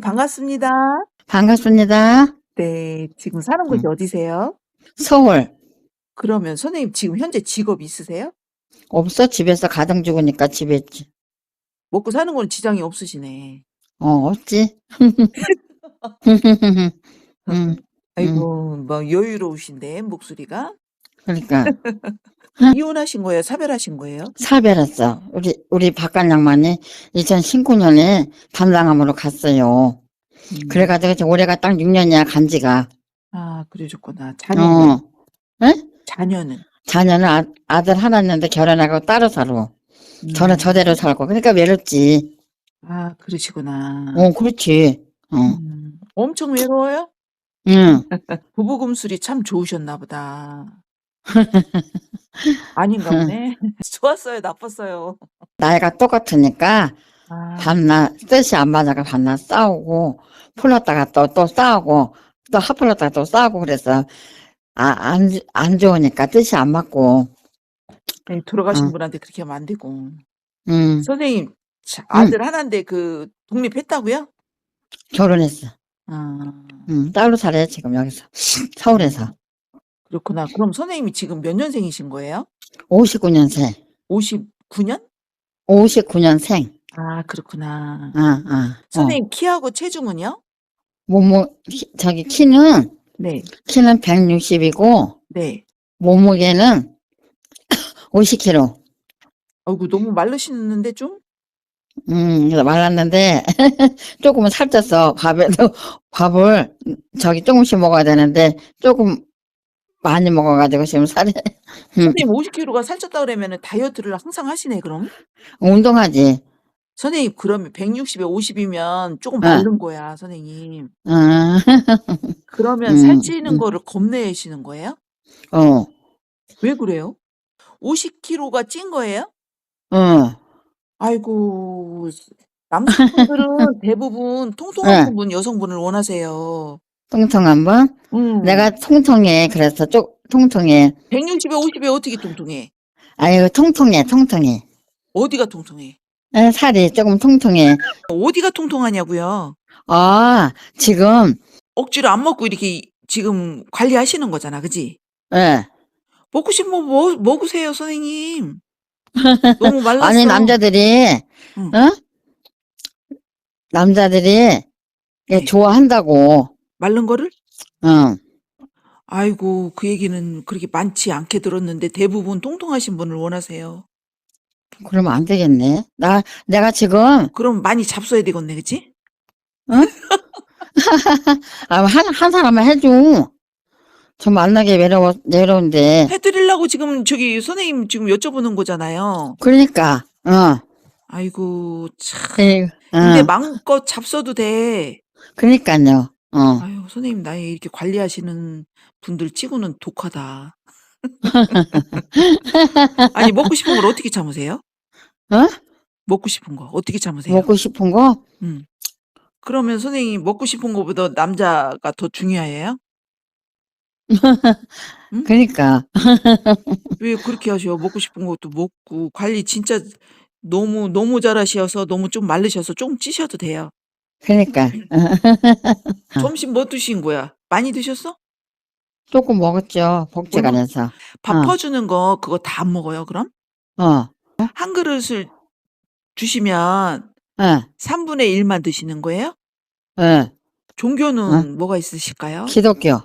반갑습니다. 반갑습니다. 네, 지금 사는 곳이 음. 어디세요? 서울. 그러면 선생님 지금 현재 직업 있으세요? 없어? 집에서 가정 죽으니까 집에 있지. 먹고 사는 건 지장이 없으시네. 어, 없지? 음, 아이고, 뭐 여유로우신데 목소리가 그러니까 이혼하신 거예요? 사별하신 거예요? 사별했어. 우리 우리 박간 양반이 2019년에 담당함으로 갔어요. 음. 그래가지고 이제 올해가 딱 6년이야 간 지가. 아, 그러셨구나. 자녀는 어. 에? 자녀는 자녀는 아, 아들 하나 있는데 결혼하고 따로 살고 저는 음. 저대로 살고 그러니까 외롭지. 아, 그러시구나. 어, 그렇지. 어, 음. 엄청 외로워요? 응. 부부금술이 참 좋으셨나 보다. 아닌가 보네. 좋았어요, 나빴어요. 나이가 똑같으니까 아, 밤낮 뜻이 안 맞아가 밤낮 싸우고 풀렀다가 또 또 싸우고 또 합풀렀다가 또 싸우고 그래서 아안 안 좋으니까 뜻이 안 맞고 네, 돌아가신 어. 분한테 그렇게 하면 안 되고. 음 선생님, 자, 아들 하나인데 그 독립했다고요? 결혼했어. 아, 음 따로 살아요 지금 여기서 서울에서 그렇구나. 그럼 선생님이 지금 몇 년생이신 거예요? 59 년생 59 년? 59 년생 아, 그렇구나. 아 아 어. 선생님 키하고 체중은요? 몸무 키- 저기 키는 네, 키는 160이고 네. 몸무게는 50kg. 아이고, 너무 마르시는데 좀? 음, 그래서 말랐는데, 조금은 살쪘어. 밥에도, 밥을, 저기 조금씩 먹어야 되는데, 조금 많이 먹어 가지고 지금 살이, 선생님 50kg가 살쪘다 그러면 다이어트를 항상 하시네, 그럼? 운동하지. 선생님, 그러면 160에 50이면 조금 네. 마른 거야, 선생님. 음, 그러면 음, 살찌는 음. 거를 겁내시는 거예요? 어, 왜 그래요? 50kg가 찐 거예요? 어, 아이고, 남성분들은 대부분 통통하신 네. 분, 여성분을 원하세요. 통통한 번? 음. 내가 통통해. 그래서 쪽, 통통해. 160에 50에 어떻게 통통해? 아유, 통통해, 통통해. 어디가 통통해? 에, 살이 조금 통통해. 어디가 통통하냐고요? 아, 지금, 억지로 안 먹고 이렇게 지금 관리하시는 거잖아, 그지? 예. 먹고 싶으면 뭐, 먹으세요, 선생님. 너무 말랐어. 아니, 남자들이, 응. 어? 남자들이, 네. 예, 좋아한다고, 마른 거를? 응. 아이고, 그 얘기는 그렇게 많지 않게 들었는데 대부분 통통하신 분을 원하세요. 그러면 안 되겠네. 나, 내가 지금, 그럼 많이 잡숴야 되겠네, 그치? 아, 한, 한 사람만 해줘. 좀 만나기 외로워, 외로운데. 해 드리려고 지금 저기 선생님 지금 여쭤보는 거잖아요. 그러니까, 어. 아이고, 참. 그, 근데 어. 마음껏 잡숴도 돼. 그러니까요. 어. 아유, 선생님 나이 이렇게 관리하시는 분들 치고는 독하다. 아니, 먹고 싶은 걸 어떻게 참으세요? 어? 먹고 싶은 거 어떻게 참으세요? 먹고 싶은 거? 음. 그러면 선생님 먹고 싶은 거보다 남자가 더 중요해요? 그러니까. 왜 그렇게 하셔? 먹고 싶은 것도 먹고 관리 진짜 너무 너무 잘하셔서 너무 좀 마르셔서 좀 찌셔도 돼요. 그러니까. 어. 점심 뭐 드신 거야? 많이 드셨어? 조금 먹었죠. 복지관에서. 밥 어. 퍼주는 거 그거 다 안 먹어요, 그럼? 어. 한 그릇을 주시면 어. 3분의 1만 드시는 거예요? 어. 종교는 어. 뭐가 있으실까요? 기독교.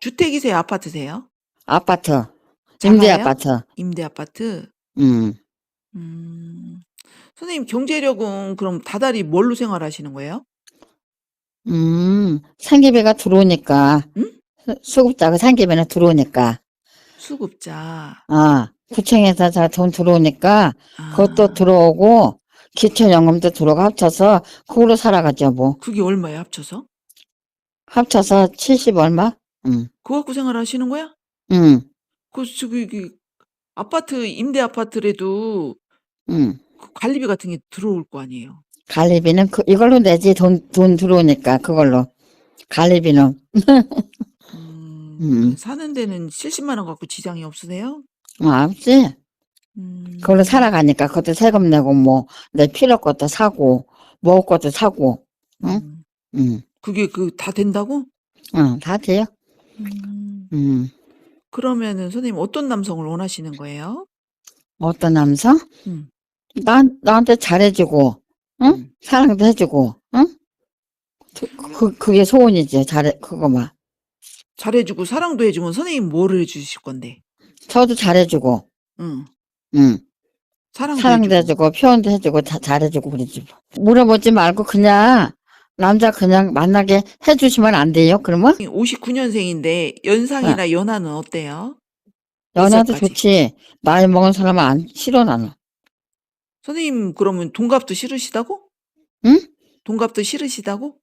주택이세요? 아파트세요? 아파트. 임대 작아요? 아파트. 임대 아파트? 음. 음. 선생님 경제력은 그럼 다달이 뭘로 생활하시는 거예요? 음. 상계비가 들어오니까. 응? 수- 수급자가 상계비는 들어오니까. 수급자. 아, 구청에서 다 돈 들어오니까 아, 그것도 들어오고 기초연금도 들어오고 합쳐서 그걸로 살아가죠 뭐. 그게 얼마예요, 합쳐서? 합쳐서 70 얼마? 응, 그거 갖고 생활하시는 거야? 응, 그 저기 그 아파트 임대 아파트라도 응. 그 관리비 같은 게 들어올 거 아니에요. 관리비는 그, 이걸로 내지 돈, 돈 들어오니까 그걸로. 관리비는. 음, 음. 사는 데는 70만 원 갖고 지장이 없으세요? 어, 없지? 음. 그걸로 살아가니까 그것도 세금 내고 뭐, 내 필요 것도 사고, 먹을 것도 사고, 응? 음. 음, 그게 그 다 된다고? 어, 다 돼요. 음. 음, 그러면은 선생님 어떤 남성을 원하시는 거예요? 어떤 남성? 음. 나, 나한테 잘해주고, 응? 음. 사랑도 해주고, 응? 그, 그, 그게 소원이지. 잘해, 그거만. 잘해주고 사랑도 해주면 선생님 뭐를 해주실 건데? 저도 잘해주고, 응. 응. 사랑도, 사랑도 해주고. 해주고, 표현도 해주고, 다 잘해주고, 그러지. 물어보지 말고, 그냥, 남자 그냥 만나게 해주시면 안 돼요? 그러면? 59년생인데 연상이나 연하는 어때요? 몇 연하도 살까지? 좋지. 나이 먹은 사람은 안 싫어, 나는. 선생님 그러면 동갑도 싫으시다고? 응? 동갑도 싫으시다고?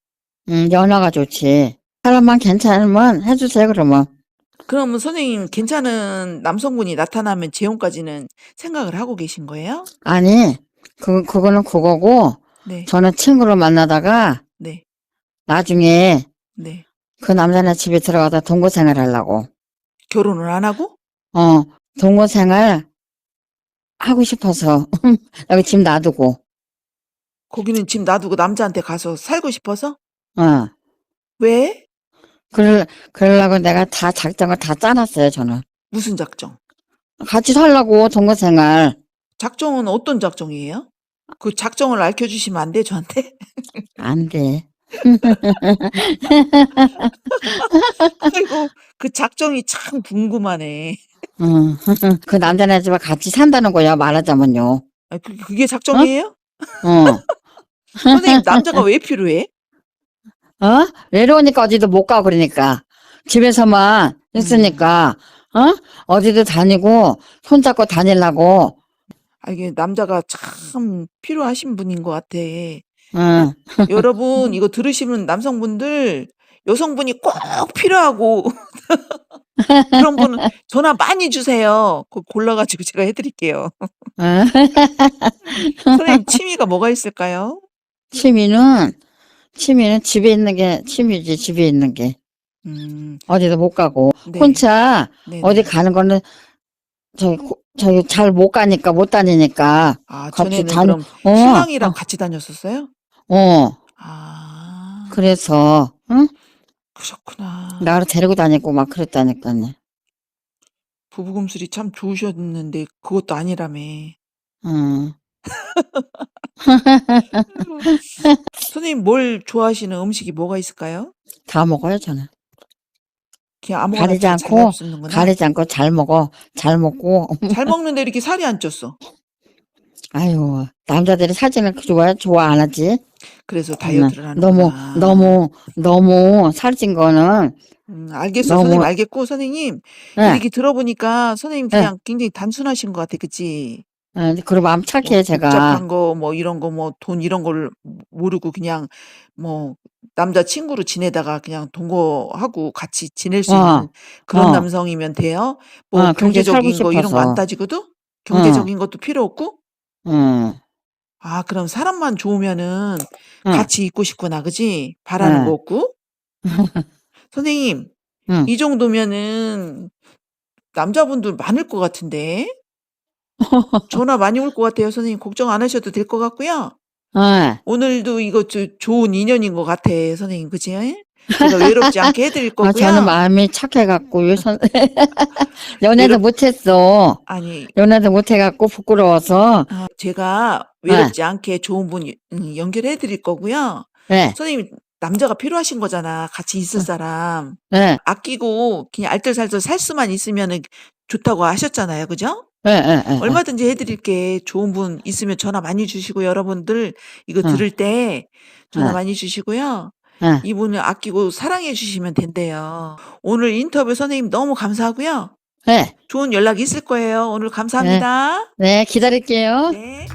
응, 연하가 좋지. 사람만 괜찮으면 해주세요, 그러면. 그러면 선생님 괜찮은 남성분이 나타나면 재혼까지는 생각을 하고 계신 거예요? 아니, 그, 그거는 그거고, 네, 저는 친구를 만나다가, 네, 나중에 네. 그 남자네 집에 들어가다 동거 생활 하려고. 결혼을 안 하고? 어, 동거 생활 하고 싶어서 여기 집 놔두고. 거기는 집 놔두고 남자한테 가서 살고 싶어서? 어, 왜? 그럴 그러려고 내가 다 작정을 다 짜놨어요. 저는 무슨 작정? 같이 살라고 동거 생활. 작정은 어떤 작정이에요? 그 작정을 알려 주시면 안 돼, 저한테? 안 돼. 아이고, 그 작정이 참 궁금하네. 어, 그 남자네 집에 같이 산다는 거야 말하자면요. 아, 그, 그게 작정이에요? 어, 선생님, 남자가 왜 필요해? 어? 외로우니까 어디도 못 가고 그러니까 집에서만 있으니까 어? 어디도 다니고 손잡고 다니려고. 아, 이게 남자가 참 필요하신 분인 것 같아. 어. 여러분, 이거 들으시는 남성분들, 여성분이 꼭 필요하고, 그런 분은 전화 많이 주세요. 그 골라 가지고 제가 해 드릴게요. 어. 선생님, 취미가 뭐가 있을까요? 취미는 취미는 집에 있는 게 취미지 집에 있는 게 음, 어디도 못 가고 네. 혼자 네네. 어디 가는 거는 저기 고- 저기 잘 못 가니까 못 다니니까 아, 같이 전에는 다니- 그럼 어, 신랑이랑 같이 다녔었어요? 어, 어 아, 그래서 응 그렇구나. 나를 데리고 다니고 막 그랬다니까요. 부부금술이 참 좋으셨는데 그것도 아니라며. 응. 선생님 뭘 좋아하시는 음식이 뭐가 있을까요? 다 먹어요 저는 그냥 아무거나 가리지 다잘 않고. 가리지 않고 잘 먹어 잘 먹고 잘 먹는데 이렇게 살이 안 쪘어. 아유 남자들이 사진을 좋아해 좋아 안 하지 그래서 다이어트를 하는 너무 너무 너무 살찐 거는 음, 알겠어 너무- 선생님 알겠고 선생님 예, 이렇게 들어보니까 선생님 네. 그냥 굉장히 단순하신 것 같아 그치? 예, 그리고 마음 착해 뭐 제가 복잡한 거 뭐 이런 거 뭐 돈 이런 걸 모르고 그냥 뭐 남자 친구로 지내다가 그냥 동거하고 같이 지낼 수 어, 있는 그런 어. 남성이면 돼요. 뭐 어, 그렇게 살고 경제적인 거 이런 거 안 싶어서. 따지고도 경제적인 것도 필요 없고 응, 아 그럼 사람만 좋으면은 응. 같이 있고 싶구나 그지? 바라는 네. 거 없고 선생님 응. 이 정도면은 남자분들 많을 것 같은데 전화 많이 올 것 같아요 선생님 걱정 안 하셔도 될 것 같고요 예. 오늘도 이거 저, 좋은 인연인 것 같아 선생님 그치? 제가 외롭지 않게 해드릴 아, 거고요. 저는 마음이 착해갖고 요 선... 연애도 외롭- 못했어. 아니. 연애도 못해갖고 부끄러워서. 아, 제가 외롭지 않게 좋은 분 음, 연결해 드릴 거고요. 네, 선생님 남자가 필요하신 거잖아. 같이 있을 사람. 네, 아끼고 그냥 알뜰살뜰 살 수만 있으면 좋다고 하셨잖아요. 그죠? 네, 네, 네. 얼마든지 해드릴게. 좋은 분 있으면 전화 많이 주시고 여러분들 이거 응. 들을 때 전화 응. 많이 주시고요 네. 이분을 아끼고 사랑해 주시면 된대요 오늘 인터뷰 선생님 너무 감사하고요 네, 좋은 연락 있을 거예요 오늘 감사합니다 네, 기다릴게요. 네.